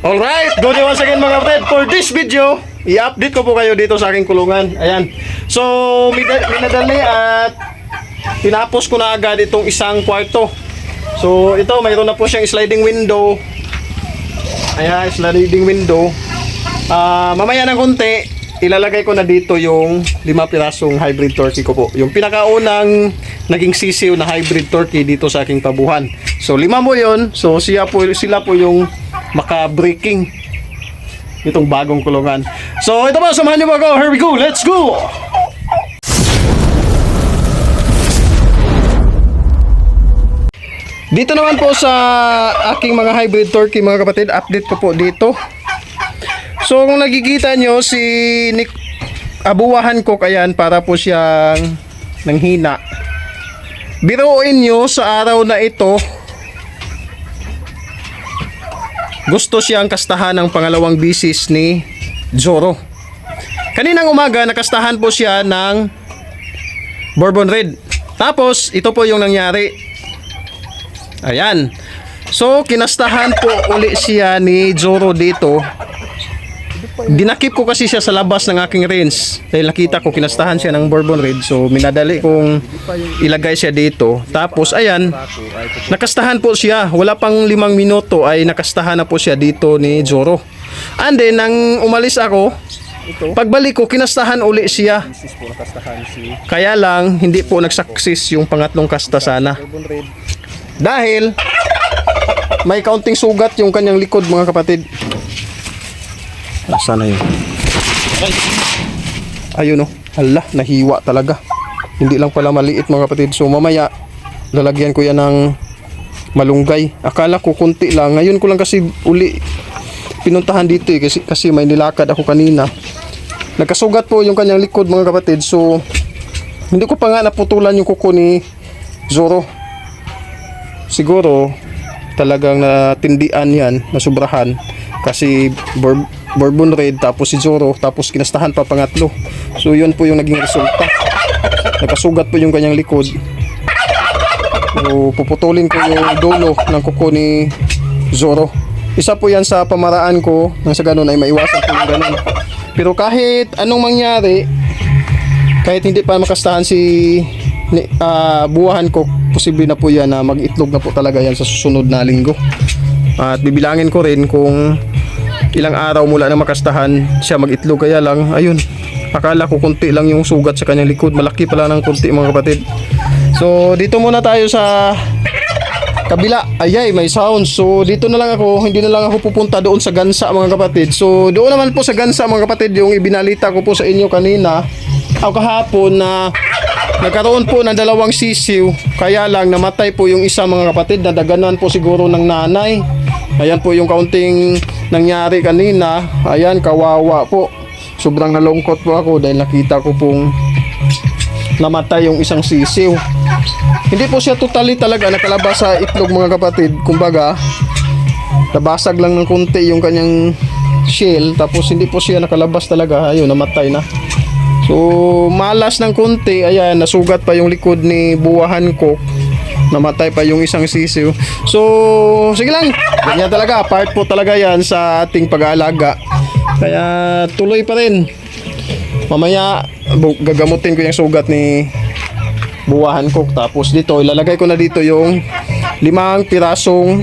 Alright, good day once again mga kapatid. For this video, i-update ko po kayo dito sa aking kulungan. Ayan. So, mina- minadali at tinapos ko na agad itong isang kwarto. So, ito, mayroon na po siyang sliding window. Ayan, sliding window. Ah, mamaya ng konti, ilalagay ko na dito yung lima pirasong hybrid turkey ko po. Yung pinakaunang naging sisiw na hybrid turkey dito sa aking pabuhan. So, lima mo yon So, siya po, sila po yung maka-breaking itong bagong kulungan. So, ito po, samahan niyo ba ako? Here we go, let's go! Dito naman po sa aking mga hybrid turkey mga kapatid, update ko po dito. So kung nakikita nyo si Nick abuwahan ko kayan para po siyang nanghina. Biruin nyo sa araw na ito gusto siyang kastahan ng pangalawang bisis ni Zoro. Kaninang umaga nakastahan po siya ng Bourbon Red. Tapos ito po yung nangyari. Ayan. So, kinastahan po uli siya ni Zoro dito. Dinakip ko kasi siya sa labas ng aking range. Dahil nakita ko kinastahan siya ng Bourbon Red. So, minadali kong ilagay siya dito. Tapos, ayan. Nakastahan po siya. Wala pang limang minuto ay nakastahan na po siya dito ni Zoro. And then, nang umalis ako, pagbalik ko, kinastahan uli siya. Kaya lang, hindi po nagsaksis yung pangatlong kasta sana. Dahil may kaunting sugat yung kanyang likod mga kapatid. Nasaan na yun? Ayun oh. Hala, nahiwa talaga. Hindi lang pala maliit mga kapatid. So mamaya, lalagyan ko yan ng malunggay. Akala ko kunti lang. Ngayon ko lang kasi uli pinuntahan dito eh. Kasi, kasi may nilakad ako kanina. Nagkasugat po yung kanyang likod mga kapatid. So, hindi ko pa nga naputulan yung kuko ni Zoro siguro talagang natindian yan, nasubrahan kasi Bourbon Red tapos si Zoro tapos kinastahan pa pangatlo. So yun po yung naging resulta. Nakasugat po yung kanyang likod. So puputulin ko yung dulo ng kuko ni Zoro. Isa po yan sa pamaraan ko nang sa ganun ay maiwasan po yung ganun. Pero kahit anong mangyari, kahit hindi pa makastahan si ni, ah, buwahan ko, posible na po yan na mag-itlog na po talaga yan sa susunod na linggo. At bibilangin ko rin kung ilang araw mula na makastahan siya mag-itlog. Kaya lang, ayun, akala ko kunti lang yung sugat sa kanyang likod. Malaki pala ng kunti mga kapatid. So, dito muna tayo sa kabila. Ayay, may sound. So, dito na lang ako. Hindi na lang ako pupunta doon sa Gansa mga kapatid. So, doon naman po sa Gansa mga kapatid, yung ibinalita ko po sa inyo kanina, o kahapon na nagkaroon po ng dalawang sisiw. Kaya lang namatay po yung isa mga kapatid. Nadaganan po siguro ng nanay. Ayan po yung kaunting nangyari kanina. Ayan, kawawa po. Sobrang nalungkot po ako dahil nakita ko pong namatay yung isang sisiw. Hindi po siya totally talaga nakalabas sa itlog mga kapatid. Kumbaga, nabasag lang ng konti yung kanyang shell. Tapos hindi po siya nakalabas talaga. Ayun, namatay na. So, malas ng konti. Ayan, nasugat pa yung likod ni buwahan ko. Namatay pa yung isang sisiw. So, sige lang. Ganyan talaga. Part po talaga yan sa ating pag-aalaga. Kaya, tuloy pa rin. Mamaya, gagamutin ko yung sugat ni buwahan ko. Tapos dito, ilalagay ko na dito yung limang pirasong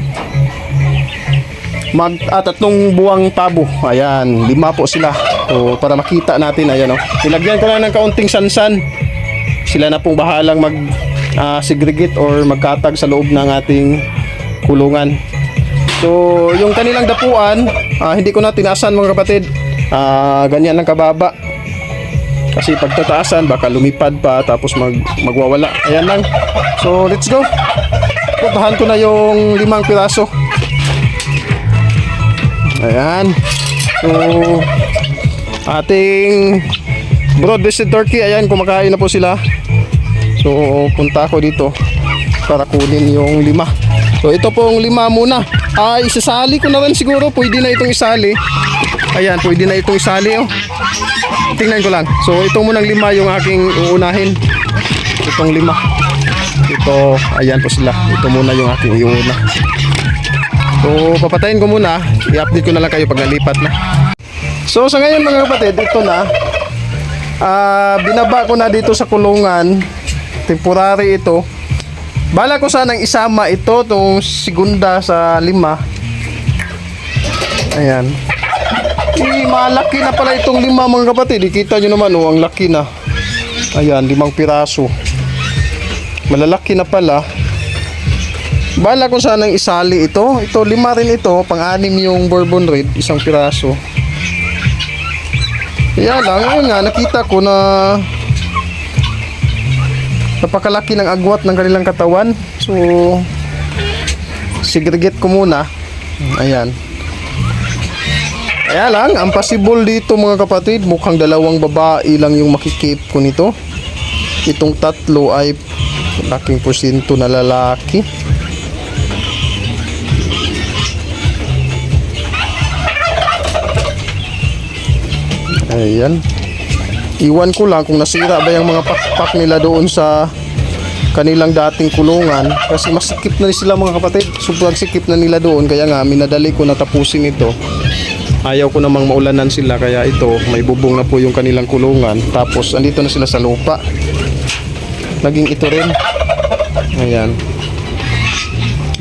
mag at tatlong buwang pabo. Ayan, lima po sila. So, para makita natin, ayan oh. Ilagyan ko lang ng kaunting sansan. Sila na pong bahalang mag ah, segregate or magkatag sa loob ng ating kulungan. So, yung kanilang dapuan, ah, hindi ko na tinaasan mga kapatid. Ah, ganyan lang kababa. Kasi pagtataasan, baka lumipad pa tapos mag, magwawala. Ayan lang. So, let's go. Puntahan ko na yung limang piraso. Ayan. So, ating broad-breasted turkey, ayan, kumakain na po sila. So, punta ako dito para kunin yung lima. So, ito pong lima muna. Ah, isasali ko na rin siguro. Pwede na itong isali. Ayan, pwede na itong isali, oh. Tingnan ko lang. So, ito munang lima yung aking uunahin. Itong lima. Ito, ayan po sila. Ito muna yung aking iuna. So, papatayin ko muna. I-update ko na lang kayo pag nalipat na. So, sa ngayon mga kapatid, ito na. Ah, binaba ko na dito sa kulungan. Temporary ito. Bala ko sanang isama ito, itong segunda sa lima. Ayan. Eh, malaki na pala itong lima mga kapatid. Ikita nyo naman, oh, ang laki na. Ayan, limang piraso. Malalaki na pala. Bala ko sanang isali ito. Ito, lima rin ito. Pang-anim yung bourbon red. Isang piraso. Kaya lang, ayun nga, nakita ko na napakalaki ng agwat ng kanilang katawan. So, segregate ko muna. Ayan. Kaya lang, ang possible dito mga kapatid, mukhang dalawang babae lang yung makikip ko nito. Itong tatlo ay laking porsyento na lalaki. Ayan. Iwan ko lang kung nasira ba yung mga pakpak nila doon sa kanilang dating kulungan. Kasi masikip na sila mga kapatid. Sobrang sikip na nila doon. Kaya nga minadali ko na tapusin ito. Ayaw ko namang maulanan sila kaya ito may bubong na po yung kanilang kulungan. Tapos andito na sila sa lupa. Naging ito rin. Ayan.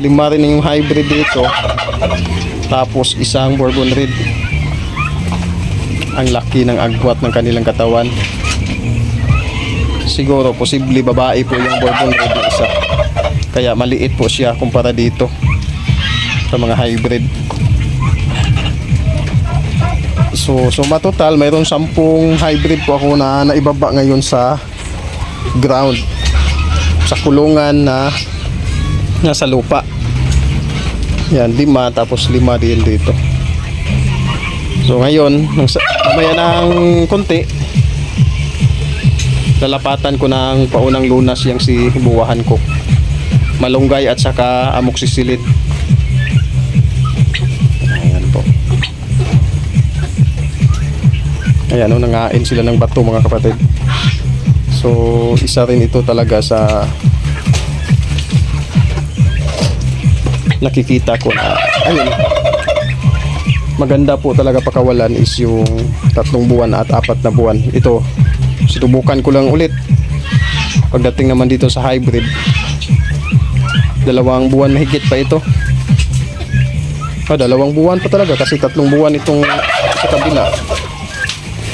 Lima rin yung hybrid dito. Tapos isang bourbon red. Ang laki ng agwat ng kanilang katawan siguro posible babae po yung bourbon red isa. Kaya maliit po siya kumpara dito sa mga hybrid. So so matotal mayroon sampung hybrid po ako na naibaba ngayon sa ground. Sa kulungan na nasa lupa. Yan lima tapos lima din dito. So ngayon mamaya ng konti lalapatan ko ng paunang lunas yung si buwahan ko. Malunggay at saka amok sisilid ayan po. Ayan o nangain sila ng bato mga kapatid. So isa rin ito talaga sa nakikita ko na ayun. Maganda po talaga pakawalan is yung tatlong buwan at apat na buwan. Ito sinubukan ko lang ulit. Pagdating naman dito sa hybrid dalawang buwan mahigit pa ito. Ah, dalawang buwan pa talaga kasi tatlong buwan itong sa kabila.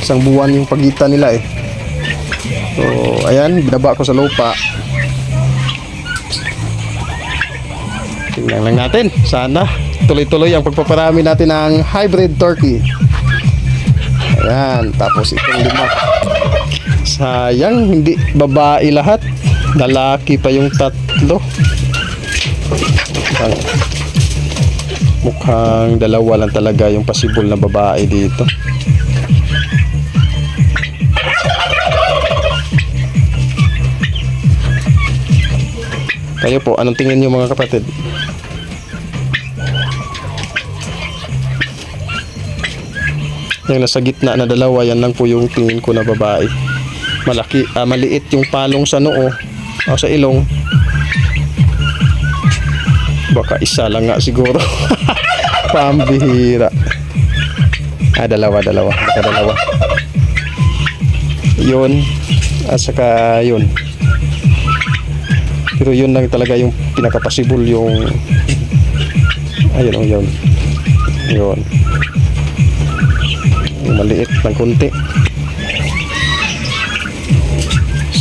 Isang buwan yung pagitan nila eh. So ayan binaba ko sa lupa. Tingnan lang natin. Sana tuloy-tuloy ang pagpaparami natin ng hybrid turkey. Ayan tapos itong lima sayang hindi babae lahat. Lalaki pa yung tatlo. Mukhang, mukhang dalawa lang talaga yung possible na babae dito. Kayo po anong tingin nyo mga kapatid? Yung nasa gitna na dalawa yan lang po yung tingin ko na babae malaki ah, maliit yung palong sa noo o sa ilong. Baka isa lang nga siguro. Pambihira. Ah dalawa dalawa. Baka dalawa. Yun. At saka yun. Pero yun lang talaga yung pinakapasibol yung ayun o yun. Yun. Maliit ng konti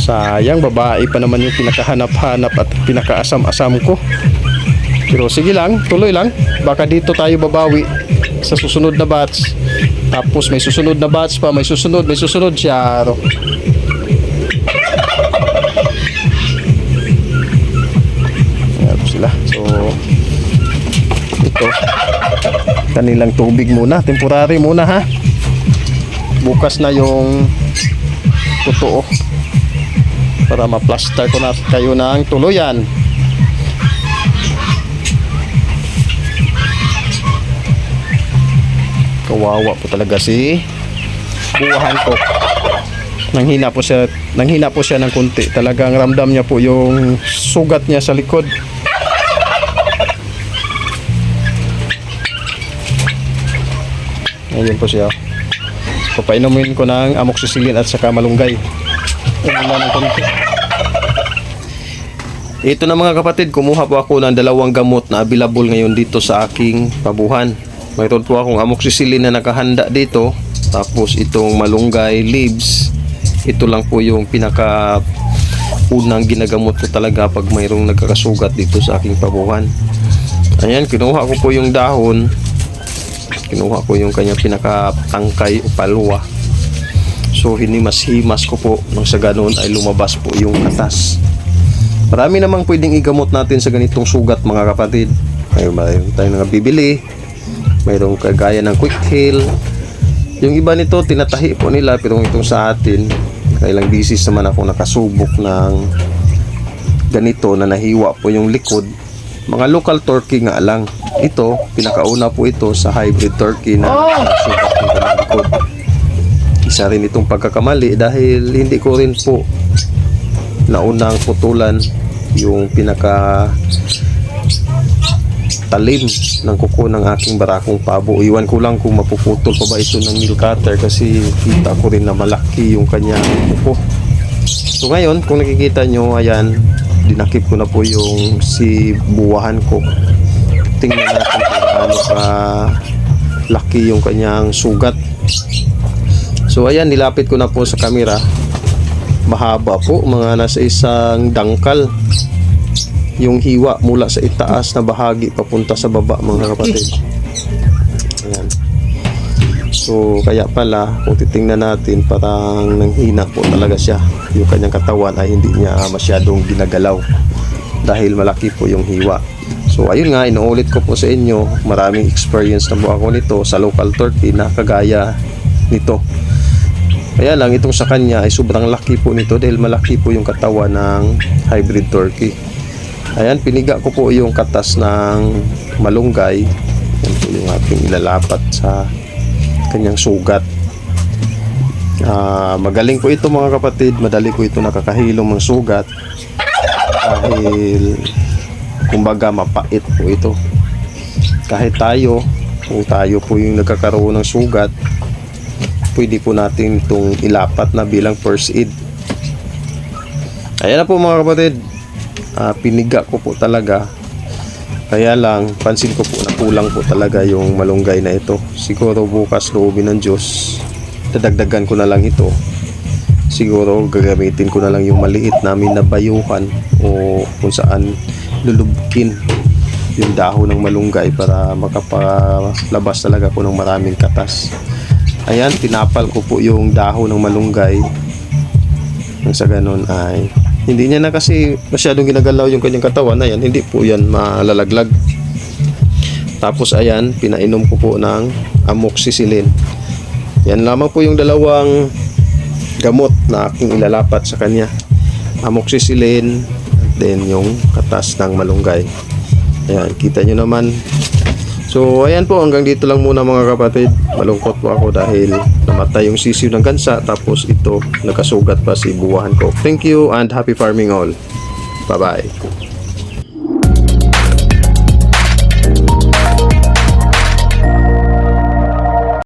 sayang babae pa naman yung pinakahanap-hanap at pinakaasam-asam ko. Pero sige lang tuloy lang. Baka dito tayo babawi sa susunod na batch. Tapos may susunod na batch pa may susunod may susunod siya. Ayan sila. So ito. Kanilang tubig muna temporary muna ha? Bukas na yung totoo para ma-plaster ko na kayo ng tuluyan kawawa po talaga si buwahan ko nanghina po siya nanghina po siya ng kunti talagang ramdam niya po yung sugat niya sa likod Ayun po siya. Papainumin ko ng amoxicillin at saka malunggay. Ito na mga kapatid, kumuha po ako ng dalawang gamot na available ngayon dito sa aking pabuhan. Mayroon po akong amoxicillin na nakahanda dito. Tapos itong malunggay leaves. Ito lang po yung pinaka unang ginagamot ko talaga pag mayroong nagkakasugat dito sa aking pabuhan. Ayan, kinuha ko po yung dahon. Kinuha ko yung kanyang pinakatangkay o palwa. So, hinimas-himas ko po nang sa ganun ay lumabas po yung katas. Marami namang pwedeng igamot natin sa ganitong sugat mga kapatid. May mayroon tayong mga bibili. Mayroong kagaya ng quick heal. Yung iba nito tinatahi po nila pero itong sa atin kailang bisis naman ako nakasubok ng ganito na nahiwa po yung likod. Mga local turkey nga lang. Ito, pinakauna po ito sa hybrid turkey na ng kanyang likod. Isa rin itong pagkakamali dahil hindi ko rin po naunang putulan yung pinaka talim ng kuko ng aking barakong pabo. Iwan ko lang kung mapuputol pa ba ito ng nail cutter kasi kita ko rin na malaki yung kanyang kuko. So ngayon, kung nakikita nyo, ayan, dinakip ko na po yung si buwahan ko. Tingnan natin kung gaano ka laki yung kanyang sugat. So ayan, nilapit ko na po sa camera. Mahaba po, mga nasa isang dangkal yung hiwa mula sa itaas na bahagi papunta sa baba mga kapatid. Ayan. So kaya pala kung titingnan natin parang nanghina po talaga siya. Yung kanyang katawan ay hindi niya masyadong ginagalaw dahil malaki po yung hiwa. So ayun nga, inuulit ko po sa inyo, maraming experience na po ako nito sa local turkey na kagaya nito. Kaya lang itong sa kanya ay sobrang laki po nito dahil malaki po yung katawan ng hybrid turkey. Ayan, piniga ko po yung katas ng malunggay. Yan po yung ating ilalapat sa kanyang sugat. Ah, magaling po ito mga kapatid. Madali po ito nakakahilom ng sugat. Dahil kumbaga mapait po ito. Kahit tayo, kung tayo po yung nagkakaroon ng sugat, pwede po natin itong ilapat na bilang first aid. Ayan na po mga kapatid. Ah, piniga ko po talaga. Kaya lang pansin ko po na kulang po talaga yung malunggay na ito. Siguro bukas loobin ng Diyos. Dadagdagan ko na lang ito. Siguro gagamitin ko na lang yung maliit namin na bayuhan o kung saan lulubkin yung dahon ng malunggay para makapalabas talaga ko ng maraming katas ayan tinapal ko po yung dahon ng malunggay. Nang sa ganun ay hindi niya na kasi masyadong ginagalaw yung kanyang katawan. Ayan hindi po yan malalaglag. Tapos ayan pinainom ko po ng amoxicillin. Yan lamang po yung dalawang gamot na aking ilalapat sa kanya. Amoxicillin then yung katas ng malunggay. Ayan kita nyo naman So, ayan po, hanggang dito lang muna mga kapatid. Malungkot po ako dahil namatay yung sisiw ng gansa tapos ito, nakasugat pa si buwahan ko. Thank you and happy farming all. Bye-bye.